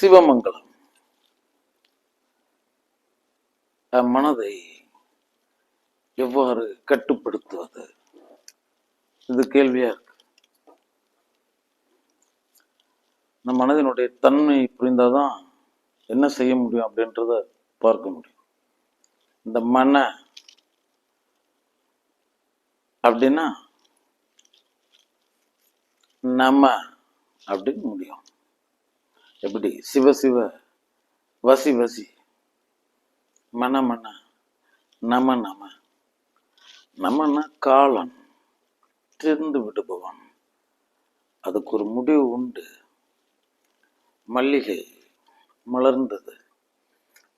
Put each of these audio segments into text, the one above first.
சிவமங்கலம். மனதை எவ்வாறு கட்டுப்படுத்துவது? இது கேள்வியா இருக்கு. இந்த மனதினுடைய தன்மை புரிந்தாதான் என்ன செய்ய முடியும் அப்படின்றத பார்க்க முடியும். இந்த மன அப்படின்னா நம்ம அப்படின்னு முடியும். எப்படி? சிவ சிவ வசி வசி. மன மன நம நம. நமன காலன் திருந்து விடுபவன். அதுக்கு ஒரு முடிவு உண்டு. மல்லிகை மலர்ந்தது.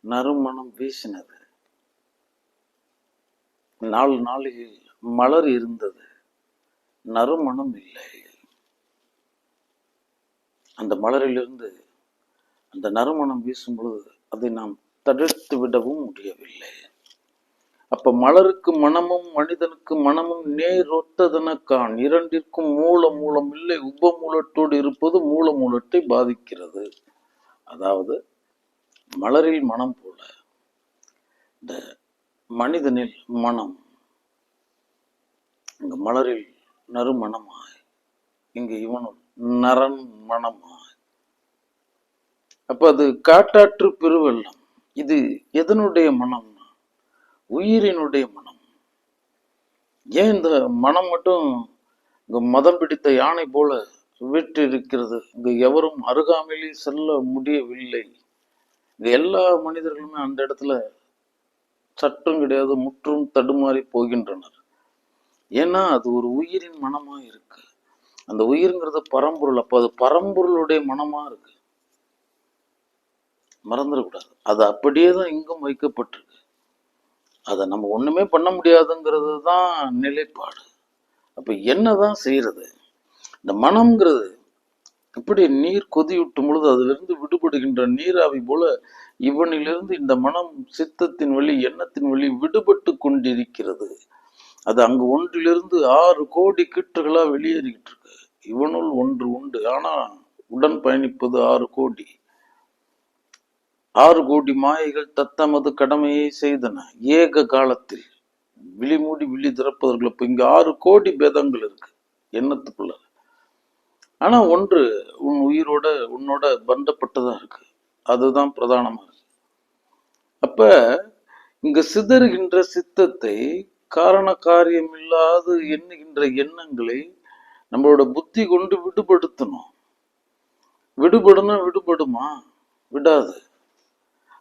நறுமணம் வீசினது. நாலு நாளில் மலர் இருந்தது. நறுமணம் இல்லை. அந்த மலரிலிருந்து அந்த நறுமணம் வீசும் பொழுது அதை நாம் தடுத்து விடவும் முடியவில்லை. அப்ப மலருக்கு மனமும் மனிதனுக்கு மனமும் நேர் ஒத்ததனக்கான் இரண்டிற்கும் மூல மூலம் இல்லை உப மூலத்தோடு இருப்பது மூல மூலத்தை பாதிக்கிறது. அதாவது மலரில் மனம் போல இந்த மனிதனில் மனம் இங்கு மலரில் நறுமணமாய் இங்கு இவனும் நரன் மனமாய் அப்ப அது காட்டாற்று பெருவெள்ளம். இது எதனுடைய மனம்னா உயிரினுடைய மனம். ஏன் இந்த மனம் மட்டும் இங்க மதம் பிடித்த யானை போல விட்டு இருக்கிறது இங்கு எவரும் அருகாமையிலே செல்ல முடியவில்லை. இங்க எல்லா மனிதர்களுமே அந்த இடத்துல சற்றும் கிடையாது முற்றும் தடுமாறி போகின்றனர். ஏன்னா அது ஒரு உயிரின் மனமா இருக்கு. அந்த உயிர்ங்கிறது பரம்பொருள். அப்போ அது பரம்பொருளுடைய மனமா இருக்கு. மறந்துடக்கூடாது. அது அப்படியே தான் இங்கும் வைக்கப்பட்டிருக்கு. அதை நம்ம ஒண்ணுமே பண்ண முடியாதுங்கிறது தான் நிலைப்பாடு. அப்ப என்னதான் செய்யறது? இந்த மனம்ங்கிறது இப்படி நீர் கொதியூட்டும் பொழுது அதிலிருந்து விடுபடுகின்ற நீராவி போல இவனிலிருந்து இந்த மனம் சித்தத்தின் வழி எண்ணத்தின் வழி விடுபட்டு கொண்டிருக்கிறது. அது அங்கு ஒன்றிலிருந்து ஆறு கோடி கிட்டுகளா வெளியேறிக்கிட்டு இருக்கு. இவனுள் ஒன்று உண்டு. ஆனா உடன் பயணிப்பது ஆறு கோடி. ஆறு கோடி மாயைகள் தத்தமது கடமையை செய்தன. ஏக காலத்தில் விழி மூடி விழி திறப்பதற்குள்ள இப்ப இங்க ஆறு கோடி பேதங்கள் இருக்கு. எண்ணத்துக்குள்ள ஆனா ஒன்று உன் உயிரோட உன்னோட பந்தப்பட்டதா இருக்கு. அதுதான் பிரதானமா இருக்கு. அப்ப இங்க சிதறுகின்ற சித்தத்தை காரண காரியம் இல்லாது எண்ணுகின்ற எண்ணங்களை நம்மளோட புத்தி கொண்டு விடுபடுத்தணும். விடுபடுனா விடுபடுமா? விடாது.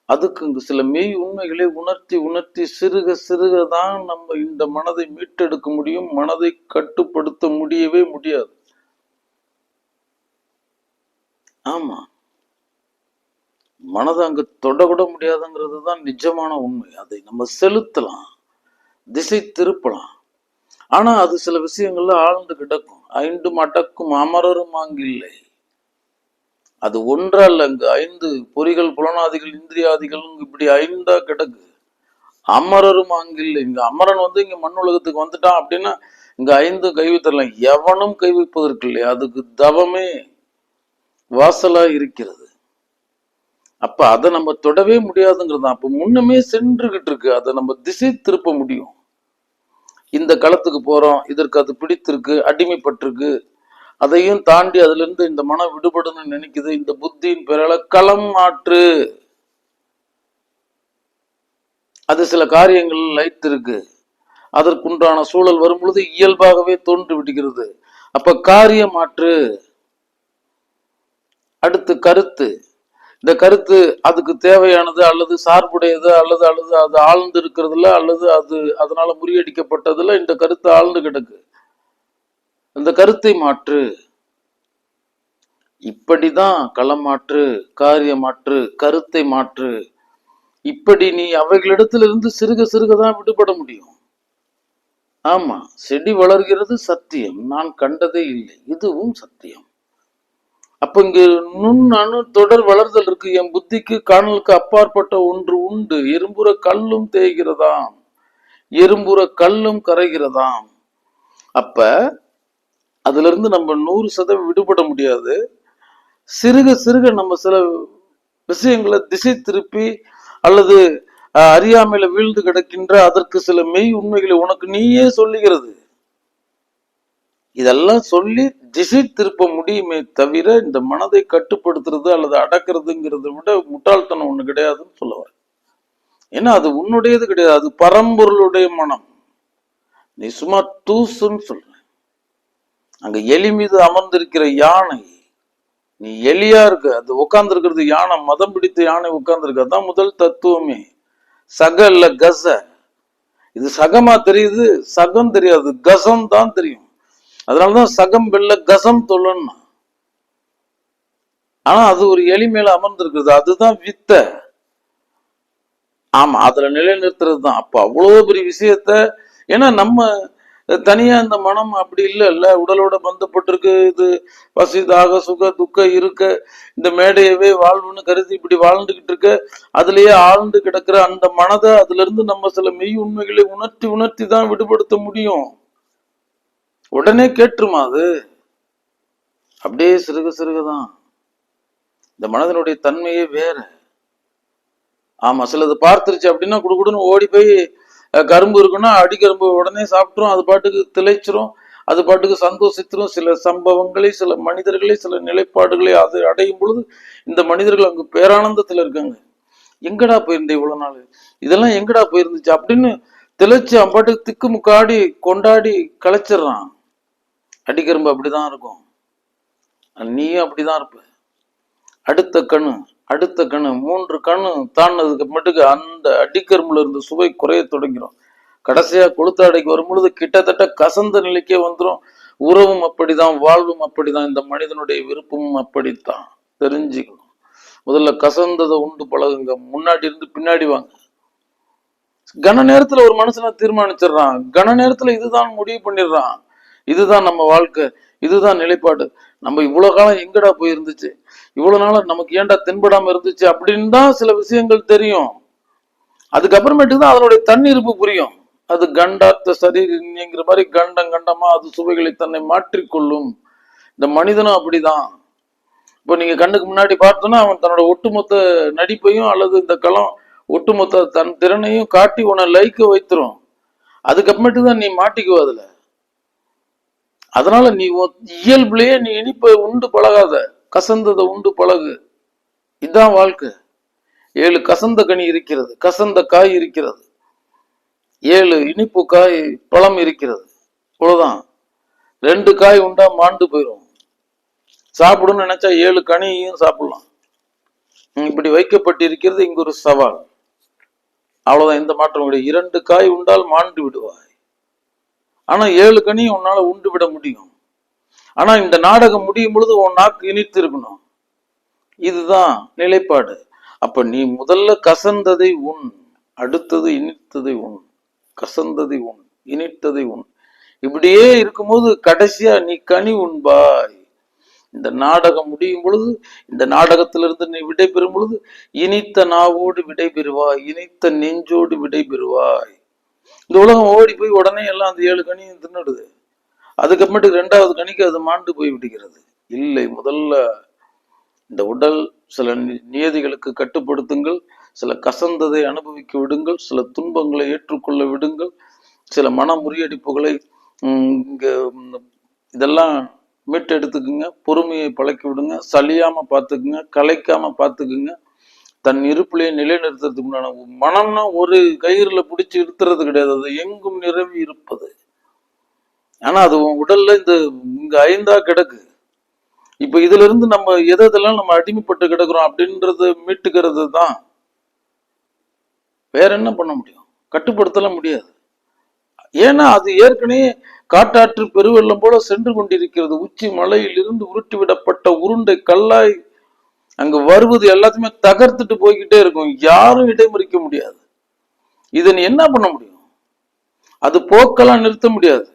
அதுக்கு இங்கு சில மெய் உண்மைகளை உணர்த்தி உணர்த்தி சிறுக சிறுக தான் நம்ம இந்த மனதை மீட்டெடுக்க முடியும். மனதை கட்டுப்படுத்த முடியவே முடியாது. ஆமா. மனதை அங்க தொடக்கூட முடியாதுங்கிறது தான் நிஜமான உண்மை. அதை நம்ம செலுத்தலாம். திசை திருப்பலாம். ஆனா அது சில விஷயங்கள்ல ஆழ்ந்து கிடக்கும். ஐண்டும் அடக்கும் அமரரும் அங்கில்லை அது ஒன்றல்ல அங்கு ஐந்து பொறிகள் புலனாதிகள் இந்திரியாதிகள் இப்படி ஐந்தா கிடக்கு. அமரரும் அங்கில்லை இங்க அமரன் வந்து இங்க மண் உலகத்துக்கு வந்துட்டான் அப்படின்னா இங்க ஐந்து கைவித்தரலாம் எவனும் கைவிப்பதற்கு இல்லை. அதுக்கு தவமே வாசலா இருக்கிறது. அப்ப அதை நம்ம தொடவே முடியாதுங்கிறது அப்ப முன்னமே சென்றுகிட்டு இருக்கு. அதை நம்ம திசை திருப்ப முடியும். இந்த களத்துக்கு போறோம். இதற்கு அது பிடித்திருக்கு அடிமைப்பட்டிருக்கு. அதையும் தாண்டி அதிலிருந்து இந்த மனம் விடுபடணும்னு நினைக்குது இந்த புத்தியின் பிறல களம் மாற்று அது சில காரியங்கள் லைத்திருக்கு அதற்குண்டான சூழல் வரும் பொழுது இயல்பாகவே தோன்றி விடுகிறது. அப்ப காரிய மாற்று அடுத்து கருத்து. இந்த கருத்து அதுக்கு தேவையானது அல்லது சார்புடையது அல்லது அல்லது அது ஆழ்ந்து இருக்கிறதுல அல்லது அது அதனால முறியடிக்கப்பட்டதுல இந்த கருத்து ஆழ்ந்து கிடக்கு. அந்த கருத்தை மாற்று. இப்படிதான் களம் மாற்று காரிய மாற்று கருத்தை மாற்று. இப்படி நீ அவைகளிடத்திலிருந்து சிறுக சிறுக தான் விடுபட முடியும். ஆமா செடி வளர்கிறது சத்தியம் நான் கண்டதே இல்லை இதுவும் சத்தியம். அப்ப இங்கு நுண் அணு தொடர் வளர்தல் இருக்கு என் புத்திக்கு காணலுக்கு அப்பாற்பட்ட ஒன்று உண்டு எறும்புற கல்லும் தேய்கிறதாம் எறும்புற கல்லும் கரைகிறதாம். அப்ப அதுலருந்து நம்ம நூறு சதவீதம் விடுபட முடியாது. சிறுக சிறுக நம்ம சில விஷயங்களை திசை திருப்பி அல்லது அறியாமையில வீழ்ந்து கிடக்கின்ற அதற்கு சில மெய் உண்மைகளை உனக்கு நீயே சொல்லுகிறது. இதெல்லாம் சொல்லி திசை திருப்ப முடியுமே தவிர இந்த மனதை கட்டுப்படுத்துறது அல்லது அடக்கிறதுங்கிறத விட முட்டாள்தனம் ஒண்ணு கிடையாதுன்னு சொல்ல வரேன். ஏன்னா அது உன்னுடையது கிடையாது. அது பரம்பொருளுடைய மனம். நீ சும்மா தூசுன்னு சொல்ற. அங்க எலி மீது அமர்ந்திருக்கிற யானை. நீ எலியா இருக்க அது உட்கார்ந்து யானை மதம் பிடித்த யானை உட்கார்ந்துருக்கு அதான் முதல் தத்துவமே. சக இல்ல கச. இது சகமா தெரியுது? சகம் தெரியாது. கசம் தான் தெரியும். அதனாலதான் சகம் வெள்ள கசம் தொல்லன்னா. ஆனா அது ஒரு எலி மேல அமர்ந்திருக்கிறது. அதுதான் வித்த. ஆமா அதுல நிலைநிறுத்துறது தான் அப்ப அவ்வளவு பெரிய விஷயத்த ஏன்னா நம்ம தனியா இந்த மனம் அப்படி இல்ல இல்ல. உடலோட பந்தப்பட்டிருக்கு. இது பசி தாக சுக துக்க இருக்க. இந்த மேடையவே வாழ்வுன்னு கருதி இப்படி வாழ்ந்துகிட்டு இருக்க. அதுலயே ஆழ்ந்து கிடக்கிற அந்த மனதை அதுல இருந்து நம்ம சில மெய் உண்மைகளை உணர்த்தி உணர்த்தி தான் விடுபடுத்த முடியும். உடனே கேட்டுருமா அது? அப்படியே சிறுக சிறுகதான் இந்த மனதனுடைய தன்மையே வேற. ஆமா சிலது பார்த்துருச்சு அப்படின்னா குடுகுடுன்னு ஓடி போய் கரும்பு இருக்குன்னா அடிக்கரும்பு உடனே சாப்பிட்ரும் அது பாட்டுக்கு திளைச்சிரும் அது பாட்டுக்கு சந்தோஷத்திலும் சில சம்பவங்களை சில மனிதர்களை சில நிலைப்பாடுகளை அது அடையும் பொழுது இந்த மனிதர்கள் அங்கு பேரானந்தத்துல இருக்காங்க. எங்கடா போயிருந்த இவ்வளவு நாள்? இதெல்லாம் எங்கடா போயிருந்துச்சு? அப்படின்னு திளைச்சு அம்பாட்டுக்கு திக்கு முக்காடி கொண்டாடி களைச்சிடுறான். அடிக்கரும்பு அப்படிதான் இருக்கும். நீயும் அப்படிதான் இருப்ப. அடுத்த கண்ணு அடுத்த கணு மூன்று கணு தாண்டதுக்கு மட்டுக்கு அந்த அடிக்கரும்புல இருந்து சுவை குறைய தொடங்கிடும் கடைசியா கொளுத்தாடைக்கு வரும்பொழுது கிட்டத்தட்ட கசந்த நிலைக்கே வந்துடும் உறவும் அப்படிதான் வாழ்வும் அப்படிதான் இந்த மனிதனுடைய விருப்பமும் அப்படித்தான். தெரிஞ்சுக்கணும். முதல்ல கசந்ததை உண்டு பழகுங்க. முன்னாடி இருந்து பின்னாடி வாங்க. கன நேரத்துல ஒரு மனுஷனை தீர்மானிச்சிடுறான். கன நேரத்துல இதுதான் முடிவு பண்ணிடுறான். இதுதான் நம்ம வாழ்க்கை. இதுதான் நிலைப்பாடு. நம்ம இவ்வளவு காலம் எங்கடா போயிருந்துச்சு? இவ்வளவு நாளா நமக்கு ஏன்டா தென்படாம இருந்துச்சு அப்படின்னு தான் சில விஷயங்கள் தெரியும். அதுக்கப்புறமேட்டுக்கு தான் அதனுடைய தன்னிருப்பு புரியும். அது கண்டார்த்த சரீரங்கிற மாதிரி கண்டம் கண்டமா அது சுவைகளை தன்னை மாற்றிக்கொள்ளும். இந்த மனிதனும் அப்படிதான். இப்போ நீங்க கண்ணுக்கு முன்னாடி பார்த்தோன்னா அவன் தன்னோட ஒட்டுமொத்த நடிப்பையும் அல்லது இந்த களம் ஒட்டுமொத்த தன் திறனையும் காட்டி உன்னை லைக்க வைத்துரும். அதுக்கப்புறமேட்டு தான் நீ மாட்டிக்குவ அதுல. அதனால நீ இயல்புலயே நீ இனிப்பை உண்டு பழகாத. கசந்ததை உண்டு பழகு. இதுதான் வாழ்க்கை. ஏழு கசந்த கனி இருக்கிறது. கசந்த காய் இருக்கிறது. ஏழு இனிப்பு காய் பழம் இருக்கிறது. இவ்வளோதான் ரெண்டு காய் உண்டா மாண்டு போயிடும் சாப்பிடணும்னு நினைச்சா ஏழு கனியும் சாப்பிடலாம். இப்படி வைக்கப்பட்டிருக்கிறது இங்கு ஒரு சவால். அவ்வளவுதான். எந்த மாற்றம் கிடையாது இரண்டு காய் உண்டால் மாண்டு விடுவாய். ஆனா ஏழு கனியும் உன்னால உண்டு விட முடியும். ஆனா இந்த நாடகம் முடியும் பொழுது உன் நாக்கு இனித்து இருக்கணும் இதுதான் நிலைப்பாடு. அப்ப நீ முதல்ல கசந்ததை உண் அடுத்தது இனித்ததை உண் கசந்ததை உண் இனித்ததை உண். இப்படியே இருக்கும்போது கடைசியா நீ கனி உண்பாய். இந்த நாடகம் முடியும் பொழுது இந்த நாடகத்திலிருந்து நீ விடைபெறும் பொழுது இனித்த நாவோடு விடைபெறுவாய் இனித்த நெஞ்சோடு விடைபெறுவாய். இந்த உலகம் ஓடி போய் உடனே எல்லாம் அந்த ஏழு கனியும் தின்னுடுது. அதுக்கப்புறமேட்டு ரெண்டாவது கணிக்கு அது மாண்டு போய் விடுகிறது. இல்லை முதல்ல இந்த உடல் சில நி- நியதிகளுக்கு கட்டுப்படுத்துங்கள் சில கசந்ததை அனுபவிக்க விடுங்கள் சில துன்பங்களை ஏற்றுக்கொள்ள விடுங்கள் சில மன முறியடிப்புகளை இதெல்லாம் மீட்டெடுத்துக்குங்க பொறுமையை பழக்கி விடுங்க சலியாம பார்த்துக்குங்க கலைக்காம பார்த்துக்குங்க. தன் இருப்பிலே நிலைநிறுத்துறதுக்கு உண்டான மனம்னா ஒரு கயிறுல பிடிச்சி இழுத்துறது கிடையாது அது எங்கும் நிரவி இருப்பது. ஆனா அது உன் உடல்ல இந்த இங்க ஐந்தா கிடக்கு. இப்ப இதுல இருந்து நம்ம எது எதெல்லாம் நம்ம அடிமைப்பட்டு கிடக்குறோம் அப்படின்றத மீட்டுக்கிறது தான். வேற என்ன பண்ண முடியும்? கட்டுப்படுத்தலாம் முடியாது. ஏன்னா அது ஏற்கனவே காட்டாற்று பெருவெள்ளம் போல சென்று கொண்டிருக்கிறது. உச்சி மலையிலிருந்து உருட்டி விடப்பட்ட உருண்டை கல்லாய் அங்கு வருவது எல்லாத்தையுமே தகர்த்துட்டு போய்கிட்டே இருக்கும். யாரும் இடைமறிக்க முடியாது. இதை நீ என்ன பண்ண முடியும்? அது போக்கெல்லாம் நிறுத்த முடியாது.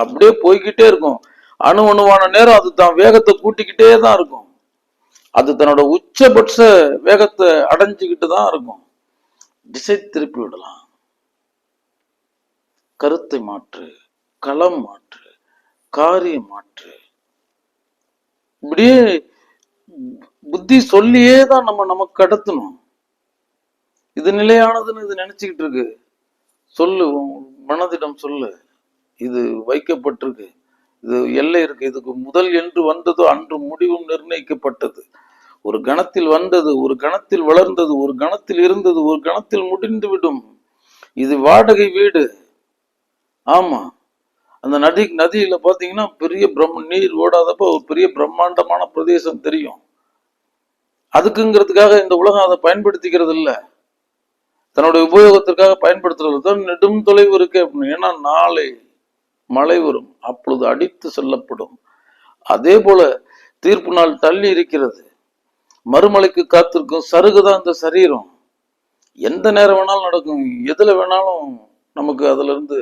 அப்படியே போய்கிட்டே இருக்கும். அணு அணுவான நேரம் அது தான் வேகத்தை கூட்டிக்கிட்டே தான் இருக்கும். அது தன்னோட உச்சபட்ச வேகத்தை அடைஞ்சுக்கிட்டு தான் இருக்கும். திசை திருப்பி விடலாம். கருத்தை மாற்று களம் மாற்று காரிய மாற்று. இப்படியே புத்தி சொல்லியே தான் நம்ம நமக்கு கடத்தணும். இது நிலையானதுன்னு இது நினைச்சுக்கிட்டு இருக்கு. சொல்லு மனதிடம் சொல்லு. இது வைக்கப்பட்டிருக்கு. இது எல்லை இருக்கு. இதுக்கு முதல் என்று வந்ததோ அன்று முடிவும் நிர்ணயிக்கப்பட்டது. ஒரு கணத்தில் வந்தது ஒரு கணத்தில் வளர்ந்தது ஒரு கணத்தில் இருந்தது ஒரு கணத்தில் முடிந்து விடும் இது வாடகை வீடு. ஆமா. அந்த நதி நதியில பாத்தீங்கன்னா பெரிய பிரம்ம நீர் ஓடாதப்போ ஒரு பெரிய பிரம்மாண்டமான பிரதேசம் தெரியும். அதுக்குங்கிறதுக்காக இந்த உலகம் அதை பயன்படுத்திக்கிறது இல்லை தன்னுடைய உபயோகத்திற்காக பயன்படுத்துறது தான் நெடும் தொலைவு இருக்கு அப்படின்னு. ஏன்னா நாளை மழை வரும் அப்பொழுது அடித்து செல்லப்படும். அதே போல தீர்ப்பு நாள் தள்ளி இருக்கிறது. மறுமலைக்கு காத்திருக்கும் சருகுதான் இந்த சரீரம். எந்த நேரம் வேணாலும் நடக்கும் எதுல வேணாலும் நமக்கு அதுல இருந்து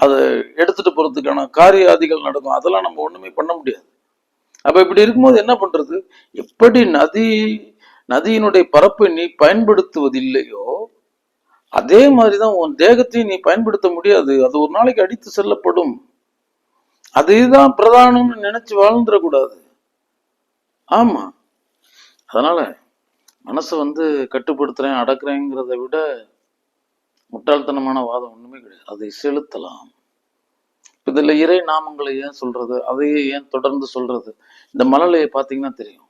அதை எடுத்துட்டு போறதுக்கான காரியாதிகள் நடக்கும். அதெல்லாம் நம்ம ஒண்ணுமே பண்ண முடியாது. அப்ப இப்படி இருக்கும்போது என்ன பண்றது? எப்படி நதி நதியினுடைய பரப்பை நீ பயன்படுத்துவதில்லையோ அதே மாதிரி தான் உன் தேகத்தையும் நீ பயன்படுத்த முடியாது. அது ஒரு நாளைக்கு அடித்து செல்லப்படும். அதுதான் பிரதானம்னு நினைச்சு வாழ்ந்துடக்கூடாது. ஆமா. அதனால மனசை வந்து கட்டுப்படுத்துறேன் அடக்குறேங்கிறத விட முட்டாள்தனமான வாதம் ஒண்ணுமே கிடையாது. அதை செலுத்தலாம். இதுல இறை நாமங்களை ஏன் சொல்றது? அதையே ஏன் தொடர்ந்து சொல்றது? இந்த மலலையை பார்த்தீங்கன்னா தெரியும்.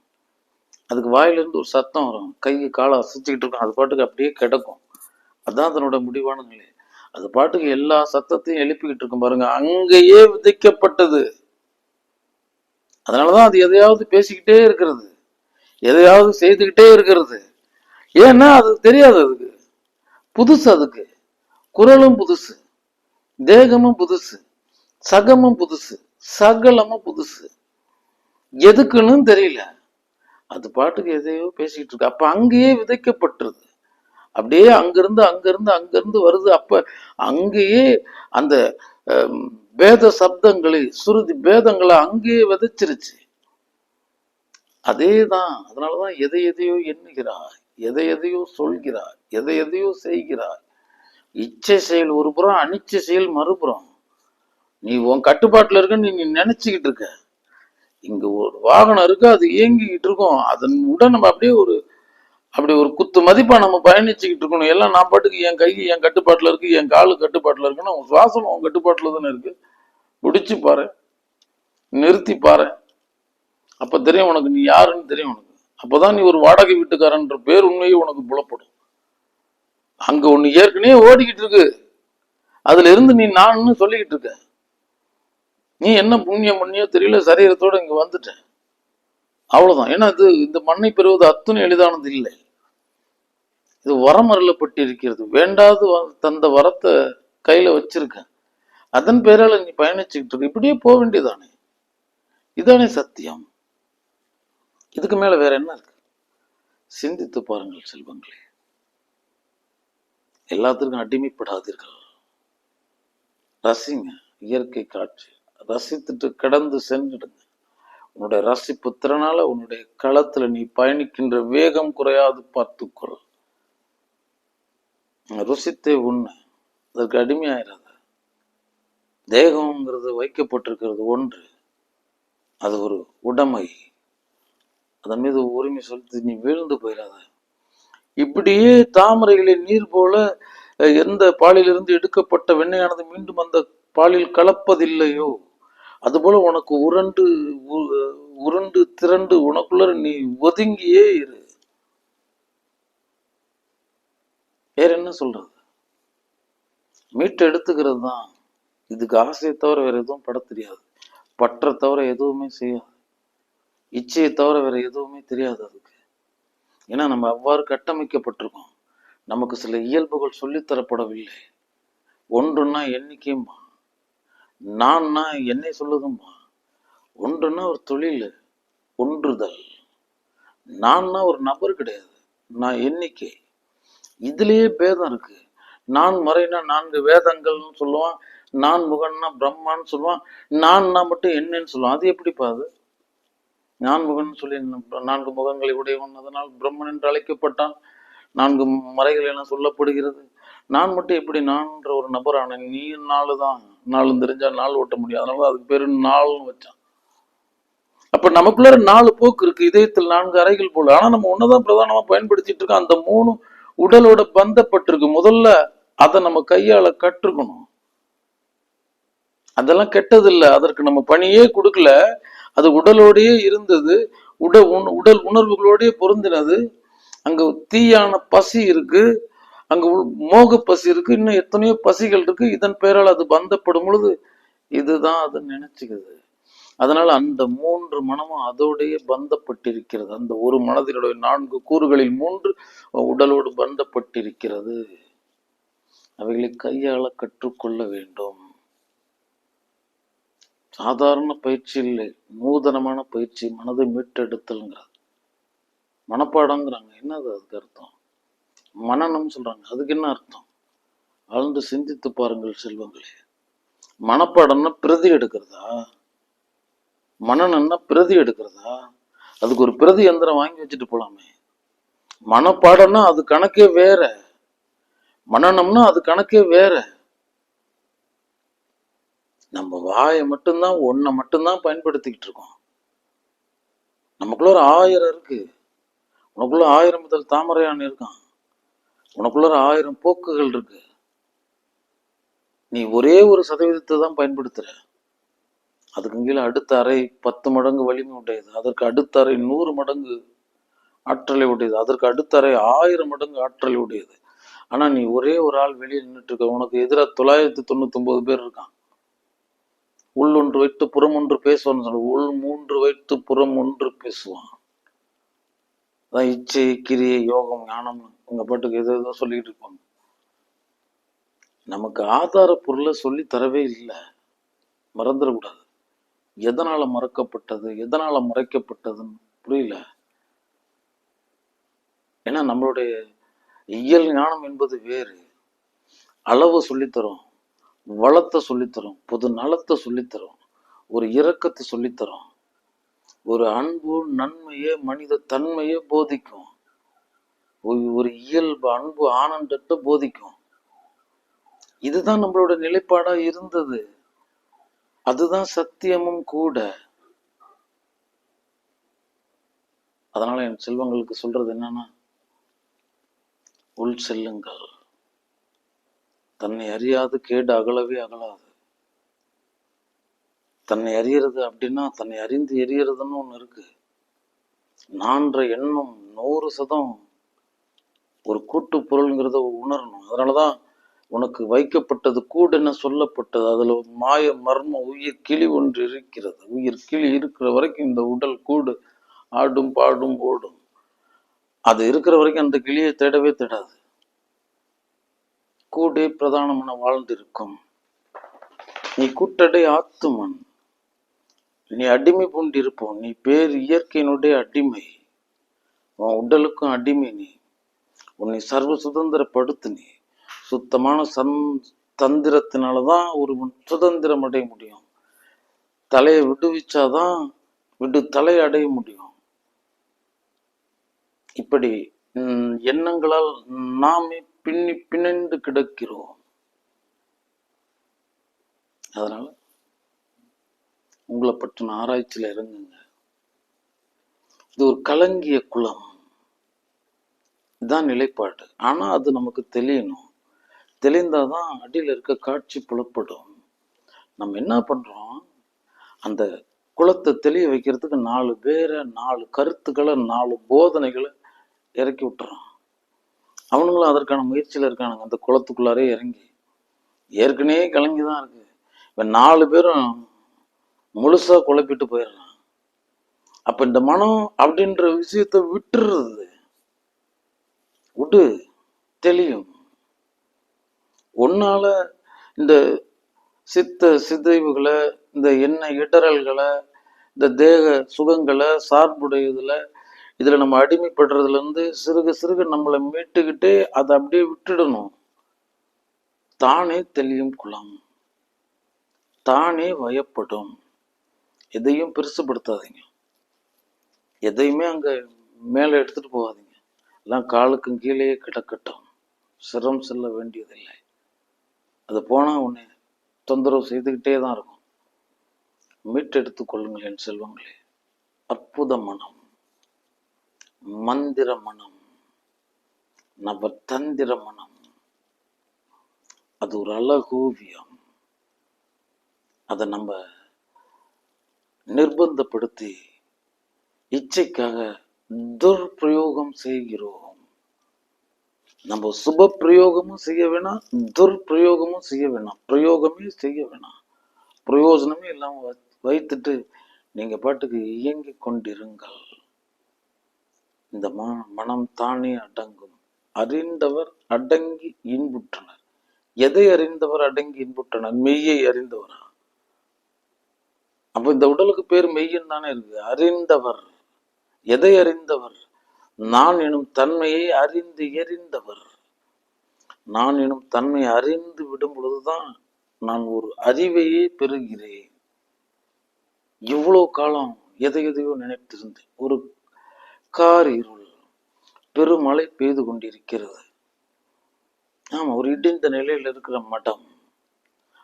அதுக்கு வாயிலிருந்து ஒரு சத்தம் வரும். கை காலை அசைச்சுக்கிட்டு இருக்கும். அது பாட்டுக்கு அப்படியே கிடக்கும். அதான் அதனோட முடிவான நிலை. அது பாட்டுக்கு எல்லா சத்தத்தையும் எழுப்பிக்கிட்டு இருக்கும் பாருங்க. அங்கேயே விதைக்கப்பட்டது. அதனாலதான் அது எதையாவது பேசிக்கிட்டே இருக்கிறது. எதையாவது செய்துக்கிட்டே இருக்கிறது. ஏன்னா அது தெரியாது அதுக்கு. புதுசு அதுக்கு. குரலும் புதுசு. தேகமும் புதுசு. சகமும் புதுசு. சகலமும் புதுசு. எதுக்குன்னு தெரியல. அது பாட்டுக்கு எதையோ பேசிக்கிட்டு இருக்கு. அப்ப அங்கேயே விதைக்கப்பட்டுருது அப்படியே அங்கிருந்து அங்கிருந்து அங்கிருந்து வருது. அப்ப அங்கேயே அந்த பேத சப்தங்களை சுருதி பேதங்களை அங்கேயே விதைச்சிருச்சு. அதேதான் அதனாலதான் எதை எதையோ எண்ணுகிறாய் எதை எதையோ சொல்கிறார் எதை எதையோ செய்கிறாய். இச்சை செயல் ஒரு புறம் அனிச்சை செயல் மறுபுறம். நீ உன் கட்டுப்பாட்டுல இருக்கன்னு நீ நினைச்சுக்கிட்டு இருக்க. இங்க ஒரு வாகனம் இருக்கு அது இயங்கிக்கிட்டு இருக்கும். அதன் உடன் நம்ம அப்படியே ஒரு அப்படி ஒரு குத்து மதிப்பா நம்ம பயணிச்சுக்கிட்டு இருக்கணும். எல்லாம் நான் பாட்டுக்கு என் கை என் கட்டுப்பாட்டுல இருக்கு என் காலு கட்டுப்பாட்டுல இருக்குன்னு உன் சுவாசம் உன் கட்டுப்பாட்டுல தானே இருக்கு. பிடிச்சு பாரு. நிறுத்தி பாரு. அப்ப தெரியும் உனக்கு நீ யாருன்னு தெரியும் உனக்கு. அப்பதான் நீ ஒரு வாடகை வீட்டுக்காரன்ற பேர் உண்மையே உனக்கு புலப்படும். அங்க ஒண்ணு ஏற்கனவே ஓடிக்கிட்டு இருக்கு. அதுல இருந்து நீ நான்னு சொல்லிக்கிட்டு இருக்க. நீ என்ன புண்ணியம் பண்ணியோ தெரியல சரீரத்தோட இங்க வந்துட்ட. அவ்வளவுதான். ஏன்னா இது இந்த மண்ணை பெறுவது அத்தனை எளிதானது இல்லை. இது வரம் அருளப்பட்டு இருக்கிறது வேண்டாது தந்த வரத்தை கையில வச்சிருக்க. அதன் பேரால நீ பயணிச்சுக்கிட்டு இருக்க. இப்படியே போக வேண்டியதானே? இதானே சத்தியம். இதுக்கு மேல வேற என்ன இருக்கு? சிந்தித்து பாருங்கள் செல்வங்களே. எல்லாத்திற்கும் அடிமைப்படாதீர்கள். ரசிங்க இயற்கை காட்சி. ரசித்துட்டு கடந்து சென்றுடுங்க. உன்னுடைய ரசிப்பு திறனால உன்னுடைய களத்துல நீ பயணிக்கின்ற வேகம் குறையாது பார்த்துக்கொள். ருசித்தே உண்ணு அதற்கு அடிமையாயிராத. தேகம்ங்கிறது வைக்கப்பட்டிருக்கிறது ஒன்று. அது ஒரு உடைமை. அதன் மீது உரிமை செலுத்தி நீ வீழ்ந்து போயிடாத இப்படியே தாமரைகளில் நீர் போல எந்த பாலிலிருந்து எடுக்கப்பட்ட வெண்ணையானது மீண்டும் அந்த பாலில் கலப்பதில்லையோ? அதுபோல உனக்கு உருண்டு உருண்டு திரண்டு உனக்குள்ள நீ ஒதுங்கியே இரு. வேற என்ன சொல்றது? மீட்டு எடுத்துக்கிறது தான். இதுக்கு ஆசையை தவிர வேற எதுவும் பட தெரியாது. பற்ற தவிர எதுவுமே செய்யாது. இச்சையை தவிர வேற எதுவுமே தெரியாது அதுக்கு. ஏன்னா நம்ம அவ்வாறு கட்டமைக்கப்பட்டிருக்கோம். நமக்கு சில இயல்புகள் சொல்லித்தரப்படவில்லை. ஒன்றுன்னா எண்ணிக்கையுமா நான்னா என்னை சொல்லுதும்மா? ஒன்றுன்னா ஒரு தொழில் ஒன்றுதல். நான்னா ஒரு நபர் கிடையாது. நான் எண்ணிக்கை இதுலயே பேதம் இருக்கு. நான் மறைனா நான்கு வேதங்கள்னு சொல்லுவான். நான் முகன்னா பிரம்மான்னு சொல்லுவான். நான்னா மட்டும் என்னன்னு சொல்லுவான். அது எப்படிப்பா அது? நான் முகன் சொல்லி நான்கு முகங்களை உடையவன் அதனால் பிரம்மன் என்று அழைக்கப்பட்டான். நான்கு மறைகள் என சொல்லப்படுகிறது. நான் மட்டும் எப்படி நான்ன்ற ஒரு நபரான நீ நாலு தான். நாளும் தெரிஞ்சா நாள் ஓட்ட முடியும். அதனால அதுக்கு பேரு நாள்னு வச்சான். அப்ப நமக்குள்ள நாலு போக்கு இருக்கு. இதயத்தில் நான்கு அறைகள் போல. ஆனா நம்ம ஒன்னதான் பிரதானமா பயன்படுத்திட்டு இருக்கோம். அந்த மூணு உடலோட பந்தப்பட்டிருக்கு. முதல்ல அதை நம்ம கையால கற்றுக்கணும். அதெல்லாம் கெட்டது அதற்கு நம்ம பணியே கொடுக்கல. அது உடலோடையே இருந்தது. உட உண் உடல் உணர்வுகளோடயே பொருந்தினது. அங்க தீயான பசி இருக்கு. அங்க மோக பசி இருக்கு. இன்னும் எத்தனையோ பசிகள் இருக்கு. இதன் பெயரால் அது பந்தப்படும் பொழுது இதுதான் அது நினைச்சுக்குது. அதனால அந்த மூன்று மனமும் அதோடையே பந்தப்பட்டிருக்கிறது. அந்த ஒரு மனதினுடைய நான்கு கூறுகளில் மூன்று உடலோடு பந்தப்பட்டிருக்கிறது. அவைகளை கையாள கற்றுக்கொள்ள வேண்டும். சாதாரண பயிற்சி இல்லை. நூதனமான பயிற்சி மனதை மீட்டெடுத்தல்ங்கிறது. மனப்பாடங்கிறாங்க. என்னது அதுக்கு அர்த்தம்? மனநம் சொல்றாங்க. அதுக்கு என்ன அர்த்தம்? ஆழ்ந்து சிந்தித்து பாருங்கள் செல்வங்களே. மனப்பாடம்னா பிரதி எடுக்கிறதா? மனநம்னா பிரதி எடுக்கிறதா? அதுக்கு ஒரு பிரதி எந்திரம் வாங்கி வச்சுட்டு போலாமே. மனப்பாடம்னா அது கணக்கே வேற. மனநம்னா அது கணக்கே வேற. நம்ம வாயை மட்டும்தான் ஒன்றை மட்டும்தான் பயன்படுத்திக்கிட்டு இருக்கோம். நமக்குள்ள ஒரு ஆயிரம் இருக்கு. உனக்குள்ள ஆயிரம் முதல் தாமரையான் இருக்கான். உனக்குள்ள ஒரு ஆயிரம் போக்குகள் இருக்கு. நீ ஒரே ஒரு சதவீதத்தை தான் பயன்படுத்துற. அதுக்கு கீழே அடுத்த அறை பத்து மடங்கு வலிமை உடையது. அதற்கு அடுத்த அறை நூறு மடங்கு ஆற்றலை உடையது. அதற்கு அடுத்த அறை ஆயிரம் மடங்கு ஆற்றலை உடையது. ஆனா நீ ஒரே ஒரு ஆள் வெளியே நின்றுட்டு இருக்க உனக்கு எதிராக தொள்ளாயிரத்தி தொண்ணூத்தொம்பது பேர் இருக்கான் உள் ஒன்று வைத்து புறம் ஒன்று பேசுவான்னு சொல்ல உள் மூன்று வைத்து புறம் ஒன்று பேசுவான். அதான் இச்சை கிரியை யோகம் ஞானம்னு உங்க பாட்டுக்கு எதோ ஏதோ சொல்லிட்டு இருப்பாங்க. நமக்கு ஆதார பொருளை சொல்லி தரவே இல்லை. மறந்துடக்கூடாது எதனால மறக்கப்பட்டது? எதனால மறைக்கப்பட்டதுன்னு புரியல. ஏன்னா நம்மளுடைய இயல் ஞானம் என்பது வேறு. அளவு சொல்லித்தரும் வளத்தை சொல்லித்தரும் பொது நலத்தை சொல்லித்தரும் ஒரு இரக்கத்தை சொல்லித்தரும். ஒரு அன்பு நன்மையே மனித தன்மையே போதிக்கும். ஒரு- ஒரு இயல்பு அன்பு ஆனந்தத்தை போதிக்கும். இதுதான் நம்மளோட நிலைப்பாடா இருந்தது. அதுதான் சத்தியமும் கூட. அதனால என் செல்வங்களுக்கு சொல்றது என்னன்னா உள் செல்லுங்கள். தன்னை அறியாது கேடு அகலவே அகலாது. தன்னை அறியறது அப்படின்னா தன்னை அறிந்து எரியறதுன்னு ஒன்று இருக்கு. நான்ற எண்ணம் நூறு சதம் ஒரு கூட்டு பொருள்ங்கிறத உணரணும். அதனாலதான் உனக்கு வைக்கப்பட்டது கூடென சொல்லப்பட்டது. அதுல ஒரு மாய மர்ம உயிர் கிளி ஒன்று இருக்கிறது. உயிர் கிளி இருக்கிற வரைக்கும் இந்த உடல் கூடு ஆடும் பாடும் ஓடும். அது இருக்கிற வரைக்கும் அந்த கிளியை தேடவே தேடாது. கூடே பிரதானம் என வாழ்ந்திருக்கும். நீ கூட்டடை ஆத்துமன். நீ அடிமை பூண்டிருப்போம். நீ பேர் இயற்கையினுடைய அடிமை. உன் உடலுக்கும் அடிமை நீ. உன்னை சர்வ சுதந்திரப்படுத்து நீ. சுத்தமான சந் தந்திரத்தினாலதான் ஒரு சுதந்திரம் அடைய முடியும். தலையை விடுவிச்சாதான் விடு தலை அடைய முடியும். இப்படி எண்ணங்களால் நாமே பின்னி பிணைந்து கிடக்கிறோம். அதனால உங்களை பற்றின ஆராய்ச்சியில இறங்குங்க. இது ஒரு கலங்கிய குளம். இதுதான் நிலைப்பாடு. ஆனா அது நமக்கு தெரியணும். தெளிந்தாதான் அடியில இருக்க காட்சி புலப்படும். நம்ம என்ன பண்றோம்? அந்த குளத்தை தெளிய வைக்கிறதுக்கு நாலு பேரை நாலு கருத்துக்களை நாலு போதனைகளை இறக்கி விட்டுறோம் அவனுங்களும் அதற்கான முயற்சியில இருக்கானுங்க. அந்த குளத்துக்குள்ளாரே இறங்கி. ஏற்கனவே கலங்கி தான் இருக்கு. இப்போ நாலு பேரும் முழுசா குழப்பிட்டு போயிடுறான். அப்போ இந்த மனம் அப்படின்ற விஷயத்தை விட்டுறது. விடு தெளியும். உன்னால இந்த சித்த சிதைவுகளை இந்த எண்ணெய் இடறல்களை இந்த தேக சுகங்களை சார்புடையதுல இதுல நம்ம அடிமைப்படுறதுல இருந்து சிறுக சிறுக நம்மளை மீட்டுக்கிட்டே அதை அப்படியே விட்டுடணும். தானே தெளியும் குளம். தானே வயப்படும். எதையும் பெருசுப்படுத்தாதீங்க எதையுமே அங்க மேலே எடுத்துட்டு போகாதீங்க. எல்லாம் காலுக்கும் கீழே கிடக்கட்டும். சிரம் செல்ல வேண்டியதில்லை. அது போனா உன்னை தொந்தரவு செய்துக்கிட்டே தான் இருக்கும். மீட்டெடுத்துக் கொள்ளுங்கள் என் செல்வங்களே. அற்புத மனம். மந்திர மனம். நவ தந்திர மனம். அது ஒரு அழகோவியம். அதை நம்ம நிர்பந்தப்படுத்தி இச்சைக்காக துர்பிரயோகம் செய்கிறோம். நம்ம சுப பிரயோகமும் செய்ய வேணாம் துர்பிரயோகமும் செய்ய வேணாம் பிரயோகமே செய்ய வேணாம் பிரயோஜனமே இல்லாம வைத்துட்டு நீங்க பாட்டுக்கு இயங்கிக் கொண்டிருங்கள். இந்த ம- மனம் தானே அடங்கும். அறிந்தவர் அடங்கி இன்புற்றனர். எதை அறிந்தவர் அடங்கி இன்புற்றனர்? மெய்யை அறிந்தவரா? அப்ப இந்த உடலுக்கு பேர் மெய்யன் தானே இருக்கு. அறிந்தவர். எதை அறிந்தவர்? நான் எனும் தன்மையை அறிந்து எறிந்தவர் நான் எனும் தன்மை அறிந்து விடும் பொழுதுதான் நான் ஒரு அறிவையே பெறுகிறேன். இவ்வளவு காலம் எதை எதையோ நினைத்திருந்தேன். ஒரு கார் இருள் பெருமழை பெய்து கொண்டிருக்கிறது. ஆமா ஒரு இடிந்த நிலையில் இருக்கிற மடம்.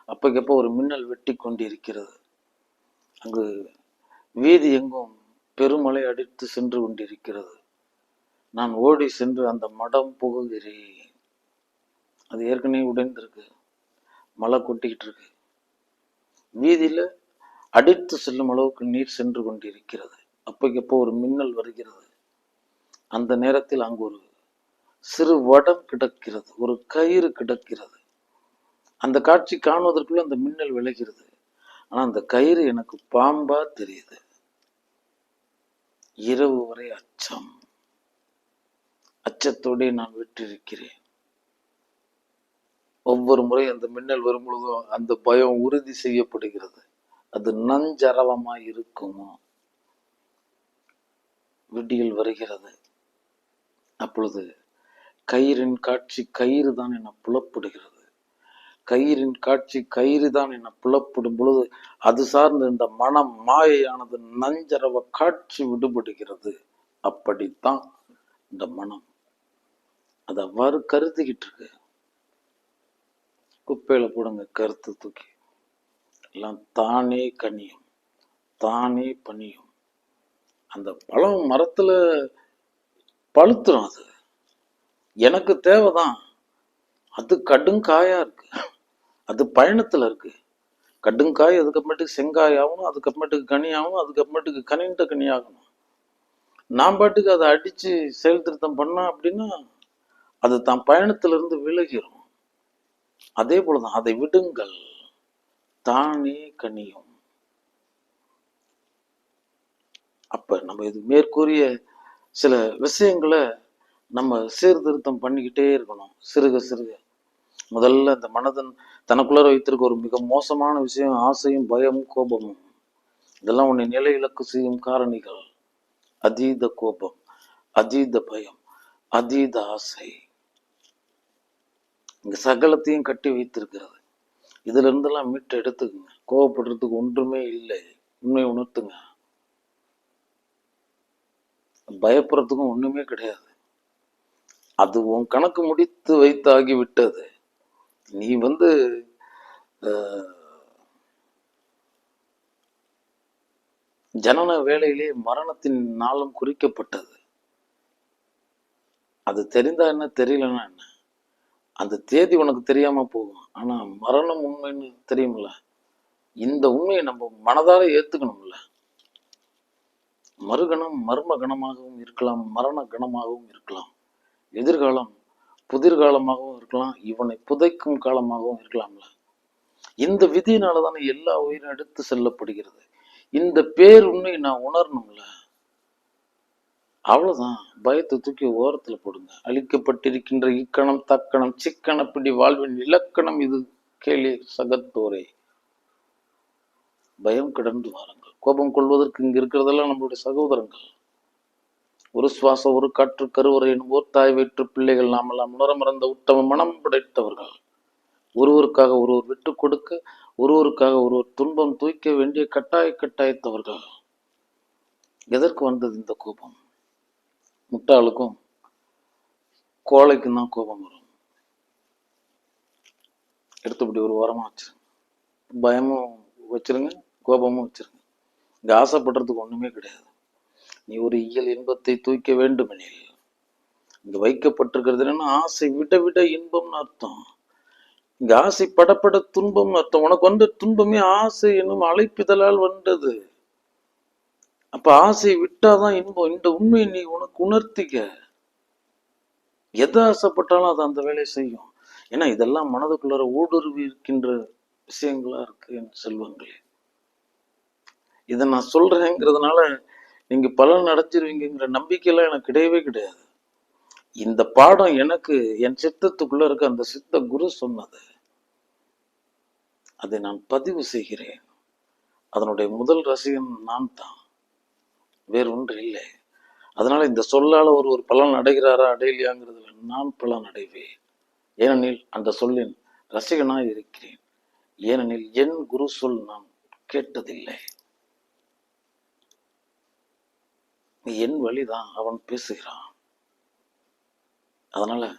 அப்பக்கப்போ ஒரு மின்னல் வெட்டி கொண்டிருக்கிறது. அங்கு வீதி எங்கும் பெருமழை அடித்து சென்று கொண்டிருக்கிறது. நான் ஓடி சென்று அந்த மடம் புகுகிறேன். அது ஏற்கனவே உடைந்திருக்கு. மழை கொட்டிக்கிட்டு இருக்கு வீதியில அடித்து செல்லும் அளவுக்கு நீர் சென்று கொண்டிருக்கிறது. அப்போக்கப்போ ஒரு மின்னல் வருகிறது? அந்த நேரத்தில் அங்கு ஒரு சிறு வடம் கிடக்கிறது. ஒரு கயிறு கிடக்கிறது. அந்த காட்சி காணுவதற்குள்ள அந்த மின்னல் விளைகிறது ஆனா அந்த கயிறு எனக்கு பாம்பா தெரியுது. இரவு வரை அச்சம். அச்சத்தோடே நான் விட்டிருக்கிறேன். ஒவ்வொரு முறை அந்த மின்னல் வரும் பொழுதும் அந்த பயம் உறுதி செய்யப்படுகிறது. அது நஞ்சரவமா இருக்குமோ? விடியல் வருகிறது. அப்பொழுது கயிறின் காட்சி கயிறு தான் என புலப்படுகிறது. கயிறின் காட்சி கயிறு தான் என புலப்படும் பொழுது அது சார்ந்த இந்த மனம் மாயையானது நஞ்சரவ காட்சி விடுபடுகிறது. அப்படித்தான் இந்த மனம். அது அவ்வாறு கருதிக்கிட்டு இருக்கு குப்பையில போடுங்க கருத்து தூக்கி. எல்லாம் தானே கனியும் தானே பனியும். அந்த பழம் மரத்துல பழுத்துரும் அது. எனக்கு தேவைதான். அது கடுங்காயா இருக்கு. அது பயணத்துல இருக்கு. கடுங்காய் அதுக்கப்புறமேட்டுக்கு செங்காய் ஆகணும் அதுக்கப்புறமேட்டுக்கு கனி ஆகணும் அதுக்கப்புறமேட்டுக்கு கனின்ற கனி ஆகணும். நான் பாட்டுக்கு அதை அடிச்சு செயல் திருத்தம் பண்ணா அப்படின்னா அது தான் பயணத்திலிருந்து விலகிடும் அதே போலதான் அதை விடுங்கள். தானே கனியும். அப்ப நம்ம இது மேற்கூறிய சில விஷயங்களை நம்ம சீர்திருத்தம் பண்ணிக்கிட்டே இருக்கணும். சிறுக சிறுக. முதல்ல இந்த மனதன் தனக்குள்ளார வைத்திருக்க ஒரு மிக மோசமான விஷயம் ஆசையும் பயம் கோபமும். இதெல்லாம் உன்னை நிலை இலக்கு செய்யும் காரணிகள். அதீத கோபம் அதீத பயம் அதீத ஆசை. இங்க சகலத்தையும் கட்டி வைத்திருக்கிறது. இதுல இருந்தெல்லாம் மீட்டு எடுத்துக்குங்க. கோவப்படுறதுக்கு ஒன்றுமே இல்லை. உண்மை உணர்த்துங்க. பயப்படுறதுக்கும் ஒண்ணுமே கிடையாது. அது உன் கணக்கு முடித்து வைத்தாகி விட்டது. நீ வந்து ஜனன வேளையிலே மரணத்தின் நாளும் குறிக்கப்பட்டது. அது தெரிந்தா என்ன தெரியலன்னா என்ன? அந்த தேதி உனக்கு தெரியாம போகும். ஆனா மரணம் உண்மைன்னு தெரியும்ல இந்த உண்மையை நம்ம மனதார ஏத்துக்கணும்ல. மறுகணம் மர்ம கணமாகவும் இருக்கலாம் மரண கணமாகவும் இருக்கலாம். எதிர்காலம் புதிர்காலமாகவும் இருக்கலாம் இவனை புதைக்கும் காலமாகவும் இருக்கலாம்ல. இந்த விதியினால தானே எல்லா உயிரும் எடுத்து செல்லப்படுகிறது. இந்த பேர் உண்மையை நான் உணரணும்ல. அவ்வளவுதான். பயத்தை தூக்கி ஓரத்துல போடுங்க. அழிக்கப்பட்டிருக்கின்ற இக்கணம் தக்கணம் சிக்கணப்பிடி வாழ்வின் இலக்கணம் இது. கேளு சகத்தோரே. பயம் கிடந்து வாருங்கள். கோபம் கொள்வதற்கு இங்க இருக்கிறதெல்லாம் நம்மளுடைய சகோதரங்கள். ஒரு சுவாசம் ஒரு காற்று கருவறை எனும் ஓர் தாய் வயிற்று பிள்ளைகள் நாமெல்லாம் உணரமறந்த உத்தம மனம் படைத்தவர்கள். ஒருவருக்காக ஒருவர் விட்டு கொடுக்க ஒருவருக்காக ஒருவர் துன்பம் தூய்க்க வேண்டிய கட்டாய கட்டாயத்தவர்கள். எதற்கு வந்தது இந்த கோபம்? முட்டாளுக்கும் கோழைக்கும் தான் கோபம் வரும். எடுத்தபடி ஒரு ஓரமாக வச்சிருங்க. பயமும் வச்சிருங்க கோபமும் வச்சிருங்க. இங்கே ஆசைப்படுறதுக்கு ஒண்ணுமே கிடையாது. நீ ஒரு இயல் இன்பத்தை தூய்க்க வேண்டுமெனில் இங்க வைக்கப்பட்டிருக்கிறது என்னன்னா ஆசை விட விட இன்பம்னு அர்த்தம். இங்கே ஆசை படப்பட துன்பம்னு அர்த்தம். உனக்கு வந்த துன்பமே ஆசை என்னும் அழைப்பிதழால் வந்தது. அப்ப ஆசை விட்டாதான் இன்பம். இந்த உண்மையை நீ உனக்கு உணர்த்திக்க. எதை ஆசைப்பட்டாலும் அது அந்த வேலையை செய்யும். ஏன்னா இதெல்லாம் மனதுக்குள்ளார ஊடுருவி இருக்கின்ற விஷயங்களா இருக்கு என் செல்வங்களே. இதை நான் சொல்றேங்கிறதுனால நீங்க பலன் அடைஞ்சிருவீங்கிற நம்பிக்கையெல்லாம் எனக்கு கிடையவே கிடையாது. இந்த பாடம் எனக்கு என் சித்தத்துக்குள்ள இருக்க அந்த சித்த குரு சொன்னது. அதை நான் பதிவு செய்கிறேன். அதனுடைய முதல் ரசிகன் நான் தான் வேறு ஒன்று இல்லை. அதனால இந்த சொல்லால ஒரு ஒரு பலன் அடைகிறாரா அடையலையாங்கிறதுல நான் பலன் அடைவேன். ஏனெனில் அந்த சொல்லின் ரசிகனாக இருக்கிறேன். ஏனெனில் என் குரு சொல் நான் கேட்டதில்லை. என் வழிதான் அவன் பேசுகிறான். அதனால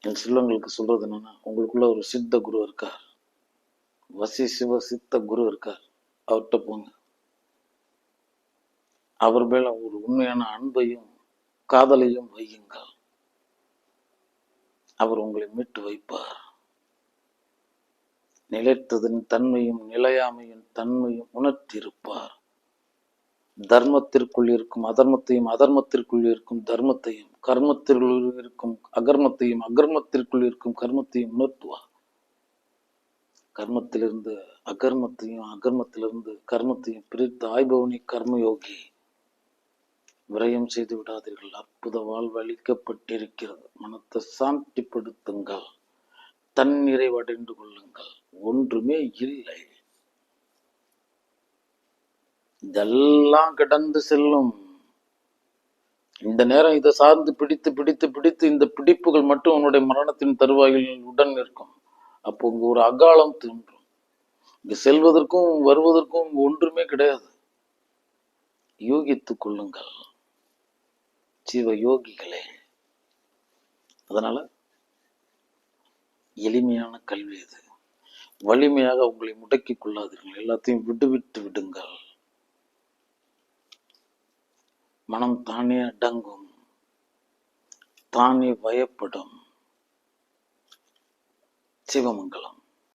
என் செல்வங்களுக்கு சொல்றது என்னன்னா உங்களுக்குள்ள ஒரு சித்த குரு இருக்கார். வசி சிவ சித்த குரு இருக்கார். அவர்கிட்ட போங்க. அவர் மேல ஒரு உண்மையான அன்பையும் காதலையும் வையுங்கள். அவர் உங்களை மீட்டு வைப்பார். நிலைத்ததன் தன்மையும் நிலையாமையின் தன்மையும் உணர்த்தியிருப்பார். தர்மத்திற்குள் இருக்கும் அதர்மத்தையும் அதர்மத்திற்குள் இருக்கும் தர்மத்தையும் கர்மத்திற்குள் இருக்கும் அகர்மத்தையும் அகர்மத்திற்குள் இருக்கும் கர்மத்தையும் உணர்த்துவார். கர்மத்திலிருந்து அகர்மத்தையும் அகர்மத்திலிருந்து கர்மத்தையும் பிரித்து ஆய்பவனி கர்மயோகி. விரயம் செய்து விடாதீர்கள். அற்புத வாழ்வு அளிக்கப்பட்டிருக்கிறது மனத்தை சாந்திப்படுத்துங்கள். தன்னிறைவடைந்து கொள்ளுங்கள். ஒன்றுமே இல்லை. இதெல்லாம் கடந்து செல்லும். இந்த நேரம் இதை சார்ந்து பிடித்து பிடித்து பிடித்து இந்த பிடிப்புகள் மட்டும் உன்னுடைய மரணத்தின் தருவாயில் உடன் நிற்கும். அப்போ உங்க ஒரு அகாலம் தோன்றும். இங்க செல்வதற்கும் வருவதற்கும் ஒன்றுமே கிடையாது. யூகித்துக் கொள்ளுங்கள். சிவ யோகிகளே. அதனால எளிமையான கல்வி இது வலிமையாக உங்களை முடக்கிக் கொள்ளாதீர்கள். எல்லாத்தையும் விடுவிட்டு விடுங்கள். மனம் தானே அடங்கும். தானே பயப்படும். சிவமங்கலம்.